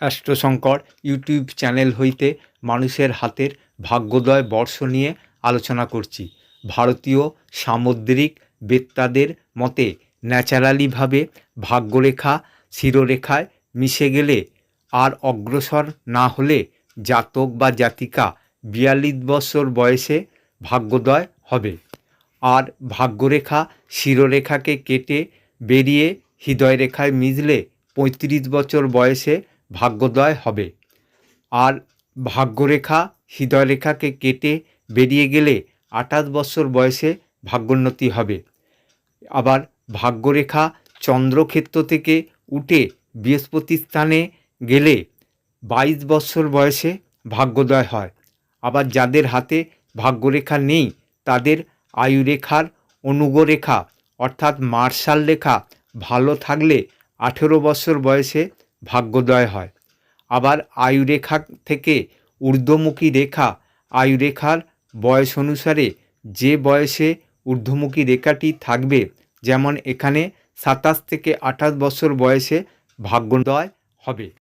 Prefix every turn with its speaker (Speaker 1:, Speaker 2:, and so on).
Speaker 1: অ্যাস্ট্রোশঙ্কর YouTube channel হইতে মানুষের হাতের ভাগ্যোদয় বর্ষ নিয়ে আলোচনা করছি। ভারতীয় সামুদ্রিক বেত্তাদের মতে ন্যাচারালিভাবে ভাগ্যরেখা শিরোরেখায় মিশে গেলে আর অগ্রসর না হলে জাতক বা জাতিকা বিয়াল্লিশ বছর বয়সে ভাগ্যোদয় হবে। আর ভাগ্যরেখা শিরোরেখাকে কেটে বেরিয়ে হৃদয়রেখায় মিশলে পঁয়ত্রিশ বছর বয়সে ভাগ্যোদয় হবে। আর ভাগ্যরেখা হৃদয়রেখাকে কেটে বেরিয়ে গেলে আঠাশ বছর বয়সে ভাগ্যোন্নতি হবে। আবার ভাগ্যরেখা চন্দ্রক্ষেত্র থেকে উঠে বৃহস্পতি স্থানে গেলে বাইশ বছর বয়সে ভাগ্যোদয় হয়। আবার যাদের হাতে ভাগ্যরেখা নেই, তাদের আয়ুরেখার অনুগরেখা অর্থাৎ মার্শাল রেখা ভালো থাকলে আঠেরো বছর বয়সে ভাগ্যোদয় হয়। আবার আয়ুরেখা থেকে ঊর্ধ্বমুখী রেখা, আয়ুরেখার বয়স অনুসারে যে বয়সে ঊর্ধ্বমুখী রেখাটি থাকবে, যেমন এখানে সাতাশ থেকে আঠাশ বছর বয়সে ভাগ্যোদয় হবে।